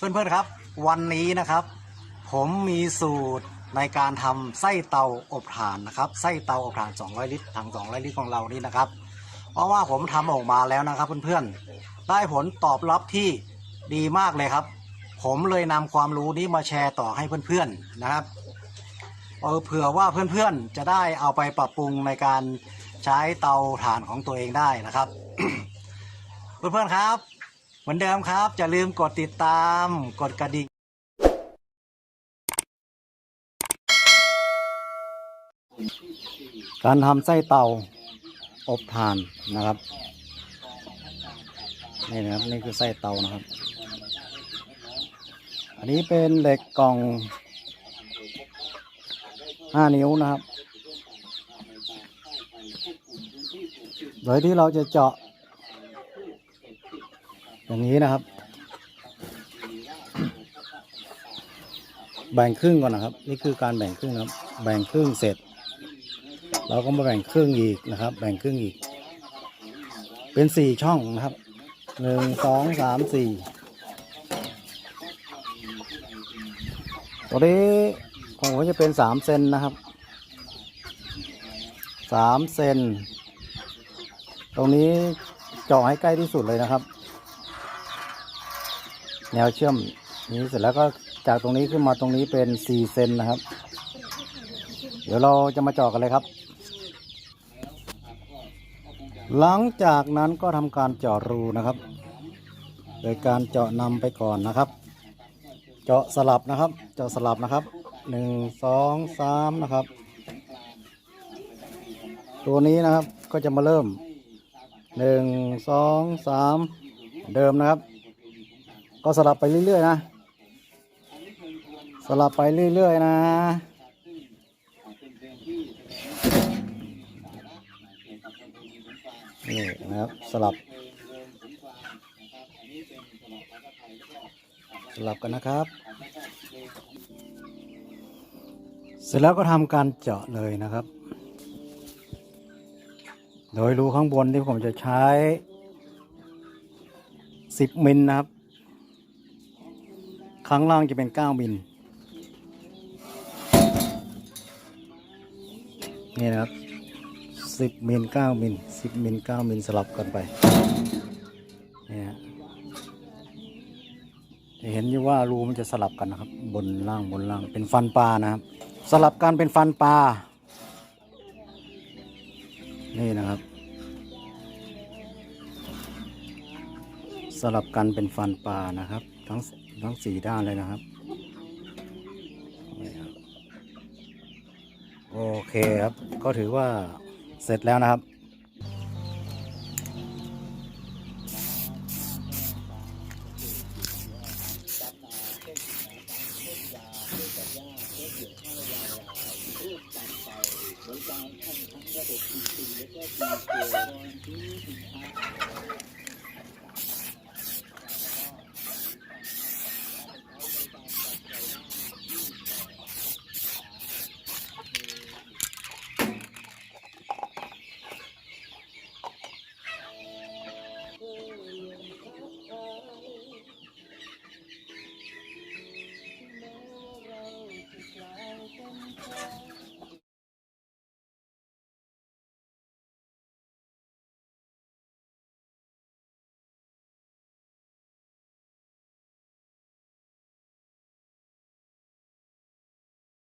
เพื่อนๆครับ วันนี้นะครับ ผมมีสูตรในการทำไส้เตาอบถ่านนะครับไส้เตาอบถ่าน 200 ลิตรถัง200 ลิตรของเรานี่นะครับ เพราะว่าผมทำออกมาแล้วนะครับเพื่อนๆได้ผลตอบรับที่ดีมากเลยครับ ผมเลยนำความรู้นี้มาแชร์ต่อให้เพื่อนๆนะครับเออเผื่อว่าเพื่อนๆจะได้เอาไปปรับปรุงในการใช้เตาถ่านของตัวเองได้นะครับ เพื่อนๆครับ เหมือนเดิมครับ อย่าลืมกดติดตาม กดกระดิ่งการทำไส้เตาอบถ่านนะครับนี่นะครับนี่คือไส้เตานะครับ อันนี้เป็นเหล็กกล่อง5นิ้วนะครับ โดยที่เราจะเจาะ อย่างนี้นะครับ แบ่งครึ่งก่อนนะครับ นี่คือการแบ่งครึ่งนะครับ แบ่งครึ่งเสร็จ เราก็มาแบ่งครึ่งอีกนะครับ แบ่งครึ่งอีก เป็นสี่ช่องนะครับหนึ่งสองสามสี่ตัวนี้ของผมจะเป็นสามเซนนะครับสามเซน ตรงนี้เจาะให้ใกล้ที่สุดเลยนะครับ แนวเชื่อมนี้เสร็จแล้วก็จากตรงนี้ขึ้นมาตรงนี้เป็นสี่เซนนะครับ เดี๋ยวเราจะมาเจาะกันเลยครับ หลังจากนั้นก็ทำการเจาะรูนะครับ โดยการเจาะนำไปก่อนนะครับ เจาะสลับนะครับ เจาะสลับนะครับหนึ่งสองสามนะครับ ตัวนี้นะครับก็จะมาเริ่มหนึ่งสองสามเดิมนะครับ ก็สลับไปเรื่อยๆนะ สลับไปเรื่อยๆนะ นี่นะครับ สลับ สลับกันนะครับ เสร็จแล้วก็ทำการเจาะเลยนะครับ โดยรูข้างบนที่ผมจะใช้ 10มิลนะครับ ข้างล่างจะเป็น9มิลนี่นะครับสิบมิลเก้ามิลสิบมิลเก้ามิลสลับกันไปเนี่ยฮะจะเห็นอยู่ว่ารูมันจะสลับกันนะครับ บนล่างบนล่างเป็นฟันปลานะครับ สลับกันเป็นฟันปลานี่นะครับ สลับกันเป็นฟันปลานะครับ ทั้งทั้งสี่ด้านเลยนะครับโอเคครับ ก็ถือว่าเสร็จแล้วนะครับ